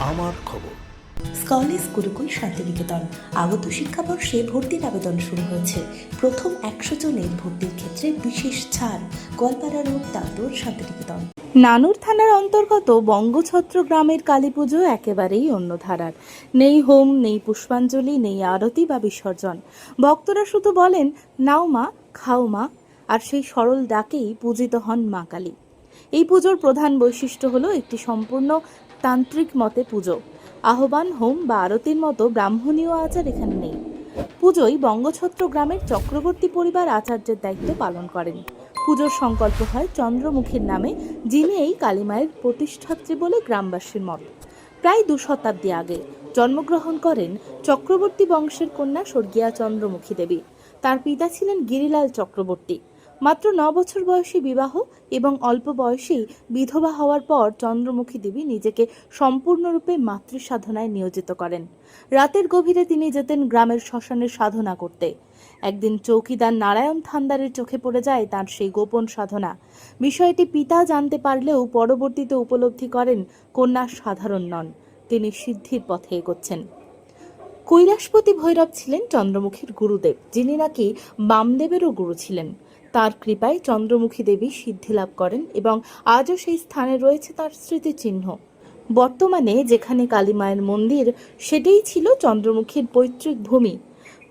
আমার খবর। স্কলেজ গুরুকুল শান্তিনিকেতন। আগত শিক্ষাবর্ষে ভর্তির আবেদন শুরু হয়েছে। প্রথম একশো জনের ভর্তির ক্ষেত্রে বিশেষ ছাড়। গোয়ালপাড়া রোড তান্দুর শান্তিনিকেতন। নানুর থানার অন্তর্গত বঙ্গছত্র গ্রামের কালী পুজো একেবারেই অন্য ধারার। নেই হোম নেই পুষ্পাঞ্জলি নেই আরতি বা বিসর্জন। ভক্তরা শুধু বলেন নাও মা খাও মা। আর সেই সরল ডাকেই পূজিত হন মা কালী। এই পুজোর প্রধান বৈশিষ্ট্য হলো একটি সম্পূর্ণ তান্ত্রিক মতে পুজো। আহ্বান, হোম বা আরতির মতো ব্রাহ্মণীয় আচার এখানে নেই। পুজোয় বঙ্গছত্র গ্রামের চক্রবর্তী পরিবার আচার্যের দায়িত্ব পালন করেন। পুজোর সংকল্প হয় চন্দ্রমুখীর নামে, যিনি এই কালীমায়ের প্রতিষ্ঠাত্রী বলে গ্রামবাসীর মত। প্রায় দু শতাব্দী আগে জন্মগ্রহণ করেন চক্রবর্তী বংশের কন্যা স্বর্গীয়া চন্দ্রমুখী দেবী। তার পিতা ছিলেন গিরিলাল চক্রবর্তী। মাত্র ন বছর বয়সী বিবাহ এবং অল্প বয়সেই বিধবা হওয়ার পর চন্দ্রমুখী দেবী নিজেকে সম্পূর্ণরূপে মাতৃ সাধনায় নিয়োজিত করেন। রাতের গভীরে তিনি যেতেন গ্রামের শ্মশানের সাধনা করতে। একদিন চৌকিদার নারায়ণ থান্দারের চোখে পড়ে যায় তার সেই গোপন সাধনা। বিষয়টি পিতা জানতে পারলেও পরবর্তীতে উপলব্ধি করেন কন্যা সাধারণ নন, তিনি সিদ্ধির পথে এগোচ্ছেন। কৈলাসপতি ভৈরব ছিলেন চন্দ্রমুখীর গুরুদেব, যিনি নাকি বামদেবেরও গুরু ছিলেন। তার কৃপায় চন্দ্রমুখী দেবী সিদ্ধি লাভ করেন এবং আজও সেই স্থানে রয়েছে তার স্মৃতিচিহ্ন। বর্তমানে যেখানে কালীমায়ের মন্দির, সেটাই ছিল চন্দ্রমুখীর পৈতৃক ভূমি।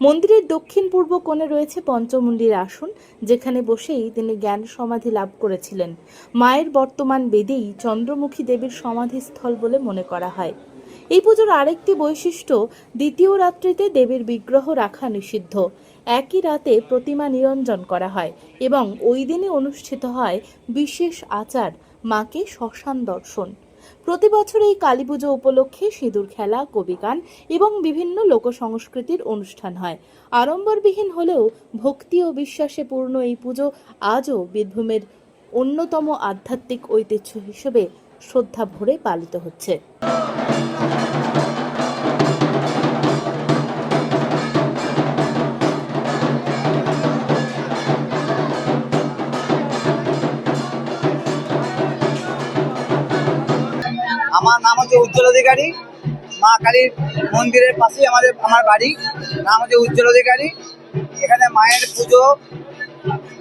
মন্দিরের দক্ষিণ পূর্ব কোণে রয়েছে পঞ্চমুণ্ডির আসন, যেখানে বসেই তিনি জ্ঞান সমাধি লাভ করেছিলেন। মায়ের বর্তমান বেদেই চন্দ্রমুখী দেবীর সমাধিস্থল বলে মনে করা হয়। এই পুজোর আরেকটি বৈশিষ্ট্য, দ্বিতীয় রাত্রিতে দেবীর বিগ্রহ রাখা নিষিদ্ধ। একই রাতে প্রতিমা নিরঞ্জন করা হয় এবং ওই দিনে অনুষ্ঠিত হয় বিশেষ আচার, মাকে শ্মশান দর্শন। প্রতি বছর এই কালী পুজো উপলক্ষে সিঁদুর খেলা কবিগান এবং বিভিন্ন লোক সংস্কৃতির অনুষ্ঠান হয়। আড়ম্বরবিহীন হলেও ভক্তি ও বিশ্বাসে পূর্ণ এই পুজো আজও বীরভূমের অন্যতম আধ্যাত্মিক ঐতিহ্য হিসেবে শ্রদ্ধা ভরে পালিত হচ্ছে। আমার নাম হচ্ছে উজ্জ্বল অধিকারী। মা কালীর মন্দিরের পাশেই আমাদের আমার বাড়ি। নাম হচ্ছে উজ্জ্বল অধিকারী। এখানে মায়ের পুজো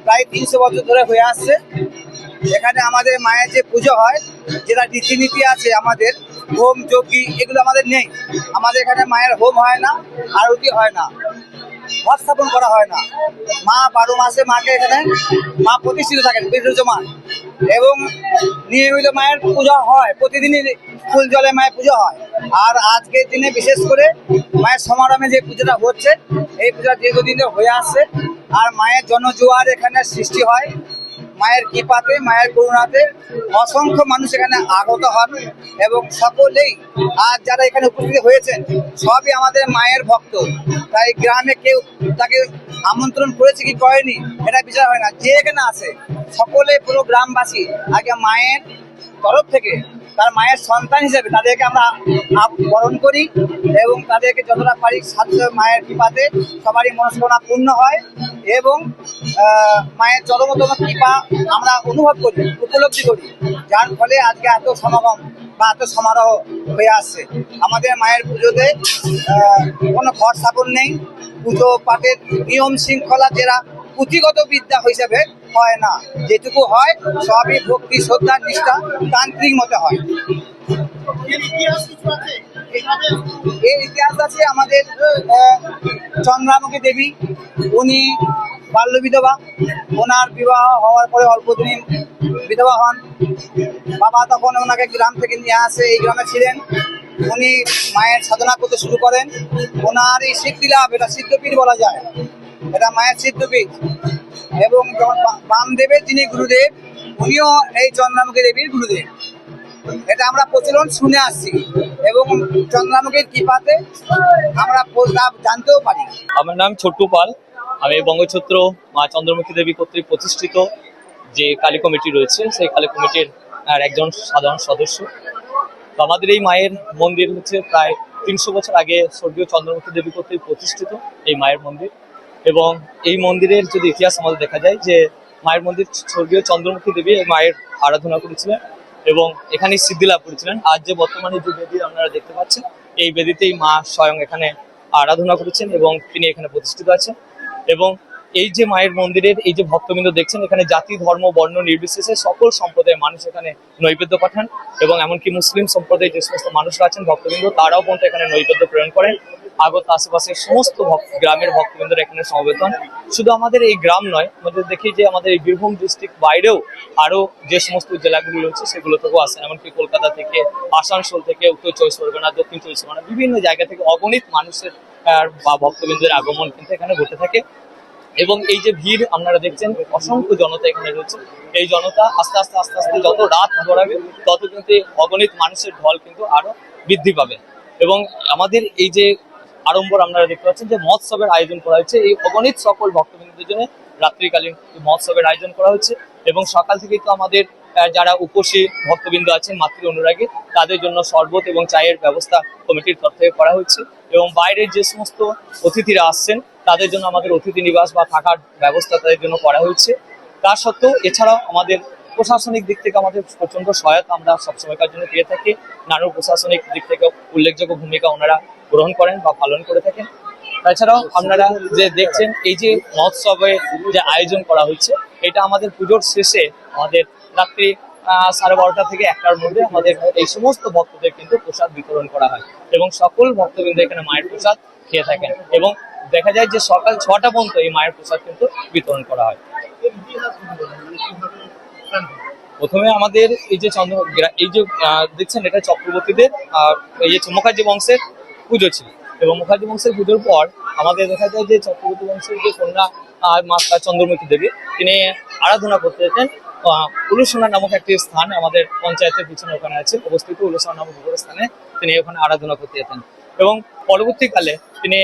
প্রায় তিনশো বছর ধরে হয়ে আসছে। এখানে আমাদের মায়ের যে পুজো হয়, যেটা রীতিনীতি আছে আমাদের, হোম যজ্ঞি এগুলো আমাদের নেই। আমাদের এখানে মায়ের হোম হয় না আরতি হয় না। ঘট স্থাপন করা হয় না। মা বারো মাসে মাকে এখানে মা প্রতিষ্ঠিত থাকেন বিরাজমান এবং নিয়মিত মায়ের পূজা হয়, প্রতিদিনই ফুল জলে মায়ের পুজো হয়। আর আজকের দিনে বিশেষ করে মায়ের সমারামে যে পুজোটা হচ্ছে, এই পূজা দীর্ঘদিন হয়ে আসছে। আর মায়ের জনজোয়ার এখানে সৃষ্টি হয়। মায়ের কৃপাতে, মায়ের করুণাতে অসংখ্য মানুষ এখানে আগত হন এবং সকলেই আজ যারা এখানে উপস্থিত হয়েছেন, সবই আমাদের মায়ের ভক্ত। তাই গ্রামে কেউ তাকে আমন্ত্রণ করেছে কি করেনি, এটা বিচার হয় না। যে এখানে আসে সকলে পুরো গ্রামবাসী, আগে মায়ের তরফ থেকে তার মায়ের সন্তান হিসেবে তাদেরকে আমরা বরণ করি এবং তাদেরকে যতটা পারি সাথে মায়ের কৃপাতে সবারই মনস্কামনা পূর্ণ হয় এবং মায়ের চরমতম কৃপা আমরা অনুভব করি উপলব্ধি করি। যার ফলে আজকে এত সমাগম বা এত সমারোহ হয়ে আসছে। আমাদের মায়ের পুজোতে কোনো ঘর স্থাপন নেই। পুজো পাঠের নিয়ম শৃঙ্খলা যেটা পুঁথিগত বিদ্যা হিসেবে হয় না। যেটুকু হয় সবই ভক্তি শ্রদ্ধা নিষ্ঠা তান্ত্রিক মতে হয়। এর ইতিহাস আছে আমাদের আহ, চন্দ্রামুখী দেবী। উনি বাল্য বিধবা, ওনার বিবাহ হওয়ার পরে অল্প দিনই বিধবা হন। বাবা তখন ওনাকে গ্রাম থেকে নিয়ে আসে, এই গ্রামে ছিলেন। উনি মায়ের সাধনা করতে শুরু করেন। ওনার এই সিদ্ধি লাভ এটা সিদ্ধপীঠ বলা যায়। এটা মায়ের সিদ্ধপীঠ। এবং যখন বামদেবের যিনি গুরুদেব, উনিও এই চন্দ্রামুখী দেবীর গুরুদেব। এটা আমরা প্রচলন শুনে আসছি। এবং চন্দ্রামুখীর কৃপাতে আমরা জানতেও পারি। আমার নাম ছোট্টু পাল। আমি বঙ্গছত্র মা চন্দ্রমুখী দেবী কর্তৃক প্রতিষ্ঠিত যে কালী কমিটি রয়েছে, সেই কালী কমিটির, আর একজন সাধারণ সদস্য। তো আমাদের এই মায়ের মন্দির হচ্ছে প্রায় তিনশো বছর আগে স্বর্গীয় চন্দ্রমুখী দেবী কর্তৃক প্রতিষ্ঠিত এই মায়ের মন্দির। এবং এই মন্দিরের যদি ইতিহাস আমাদের দেখা যায় যে, মায়ের মন্দির স্বর্গীয় চন্দ্রমুখী দেবী এই মায়ের আরাধনা করেছিলেন এবং এখানে সিদ্ধি লাভ করেছিলেন। আজ যে বর্তমানে যে বেদি আপনারা দেখতে পাচ্ছেন, এই বেদিতেই মা স্বয়ং এখানে আরাধনা করেছেন এবং তিনি এখানে প্রতিষ্ঠিত আছেন। এবং এই যে মায়ের মন্দিরের এই যে ভক্তবৃন্দ দেখছেন, এখানে জাতি, ধর্ম, বর্ণ নির্বিশেষে সকল সম্প্রদায়ের মানুষ এখানে নৈবেদ্য পাঠান এবং এমনকি মুসলিম সম্প্রদায়ের যে সমস্ত মানুষরা আছেন ভক্তবৃন্দ, তারাও পর্যন্ত এখানে নৈবেদ্য প্রেরণ করেন। আগত আশেপাশের সমস্ত গ্রামের ভক্তবৃন্দরা এখানে সমবেত হন। শুধু আমাদের এই গ্রাম নয়, আমাদের দেখি যে আমাদের এই বীরভূম ডিস্ট্রিক্ট বাইরেও আরও যে সমস্ত জেলাগুলি রয়েছে, সেগুলো থেকেও আসেন। এমনকি কলকাতা থেকে, আসানসোল থেকে, উত্তর চব্বিশ পরগনা, দক্ষিণ চব্বিশ পরগনা, বিভিন্ন জায়গা থেকে অগণিত মানুষের আহ, বা ভক্তবৃন্দের আগমন কিন্তু এখানে ঘটে থাকে। এবং এই যে ভিড় আপনারা দেখছেন অসংখ্য জনতা এখানে রয়েছে। এই জনতা আস্তে আস্তে আস্তে আস্তে যত রাত গড়াবে তত কিন্তু অগণিত মানুষের ঢল কিন্তু আরও বৃদ্ধি পাবে। এবং আমাদের এই যে আড়ম্বর আপনারা দেখতে পাচ্ছেন যে মহোৎসবের আয়োজন করা হয়েছে। এই অগণিত সকল ভক্তবৃন্দদের জন্য রাত্রিকালীন মহোৎসবের আয়োজন করা হয়েছে এবং সকাল থেকেই তো আমাদের যারা উপসী ভক্তবৃন্দ আছেন, মাতৃ অনুরাগী, তাদের জন্য শরবত এবং চায়ের ব্যবস্থা কমিটির তরফ থেকে করা হচ্ছে এবং বাইরের যে সমস্ত অতিথিরা আসছেন, তাদের জন্য আমাদের অতিথি নিবাস বা থাকার ব্যবস্থা তাদের জন্য করা হয়েছে। তা সত্ত্বেও এছাড়াও আমাদের প্রশাসনিক দিক থেকে আমাদের প্রচণ্ড সহায়তা আমরা সবসময়কার জন্য পেয়ে থাকি। নানা প্রশাসনিক দিক থেকে উল্লেখযোগ্য ভূমিকা ওনারা গ্রহণ করেন বা পালন করে থাকেন। তাছাড়াও আপনারা যে দেখছেন, এই যে মহোৎসবের যে আয়োজন করা হচ্ছে, এটা আমাদের পুজোর শেষে আমাদের রাত্রি সাড়ে বারোটা থেকে একটার মধ্যে আমাদের এই সমস্ত ভক্তদের কিন্তু প্রসাদ বিতরণ করা হয় এবং সকল ভক্তবৃন্দ এখানে মায়ের প্রসাদ খেয়ে থাকেন এবং দেখা যায় যে সকাল ছটা পর্যন্ত এই মায়ের প্রসাদ কিন্তু বিতরণ করা হয়। প্রথমে আমাদের এই যে চন্দ্র, এই যে দেখছেন এটা চক্রবর্তীদের এই যে মুখার্জি বংশের পুজো ছিল। এবং মুখার্জি বংশের পুজোর পর আমাদের দেখা যায় যে চক্রবর্তী বংশের যে কন্যা মাতা চন্দ্রমুখী দেবী, তিনি আরাধনা করতে যেতেন। উলুসোনা নামক একটি স্থান আমাদের পঞ্চায়েতের পিছনে ওখানে আছে। অবস্থিত উলুসোনা নামক স্থানে তিনি ওখানে আরাধনা করতে যেতেন। এবং পরবর্তীকালে তিনি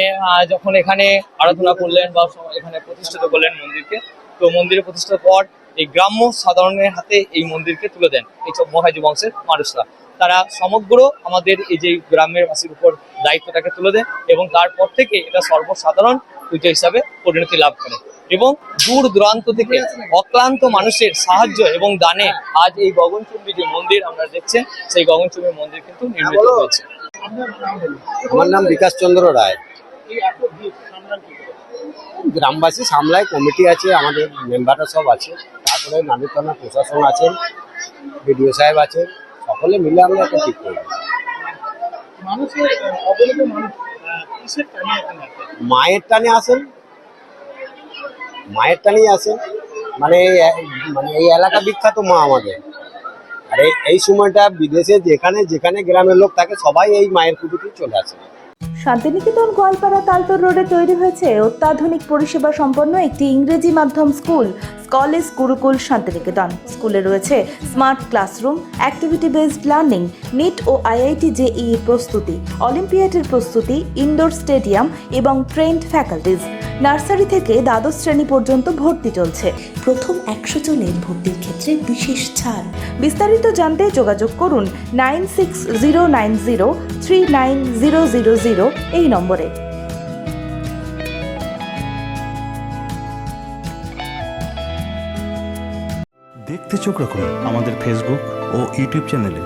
যখন এখানে আরাধনা করলেন বা এখানে প্রতিষ্ঠিত করলেন মন্দিরকে, তো মন্দিরে প্রতিষ্ঠার পর এই গ্রাম্য সাধারণের হাতে এই মন্দিরকে তুলে দেন এই সব মহাজি বংশের মানুষরা। তারা সমগ্র আমাদের এই যে গ্রামের বাসীর উপর দায়িত্বটাকে তুলে দেন এবং তারপর থেকে এটা সর্বসাধারণ পুজো হিসাবে পরিণতি লাভ করে। এবং দূর দূরান্ত থেকে অক্লান্ত মানুষের সাহায্য এবং দানে আজ এই গগনচুম্বী যে মন্দির আমরা দেখছেন সেই গগনচুম্বী মন্দির কিন্তু নির্মিত হয়েছে। আমার নাম বিকাশ চন্দ্র রায়। গ্রামবাসী সামলায় কমিটি আছে আমাদের মেম্বাররা সব আছে। তারপরে নামি থানা প্রশাসন আছেন বিডিও সাহেব আছেন সকলে মিলে আমরা একটা ঠিক করি? মায়ের টানে আসেন মায়ের টানেই আসেন। মানে মানে এই এলাকা বিখ্যাত মা আমাদের। আর, এই- সময়টা বিদেশে যেখানে যেখানে গ্রামের লোক থাকে, সবাই এই মায়ের পুজোতেই চলে আসে। শান্তিনিকেতন, গোয়ালপাড়া, তালতর রোডে তৈরি হয়েছে অত্যাধুনিক পরিষেবা সম্পন্ন একটি ইংরেজি মাধ্যম স্কুল, কলেজ গুরুকুল শান্তিনিকেতন। স্কুলে রয়েছে smart classroom activity based learning, NEET ও আইআইটি জেই প্রস্তুতি, অলিম্পিয়াডের প্রস্তুতি, ইনডোর স্টেডিয়াম এবং ট্রেন্ড ফ্যাকাল্টিজ। নার্সারি থেকে দ্বাদশ শ্রেণি পর্যন্ত ভর্তি চলছে। প্রথম একশো জনের ভর্তির ক্ষেত্রে বিশেষ ছাড়। বিস্তারিত জানতে যোগাযোগ করুন nine six zero nine zero three nine zero zero zero এই নম্বরে। দেখতে চোখ রাখুন আমাদের ফেসবুক ও ইউটিউব চ্যানেলে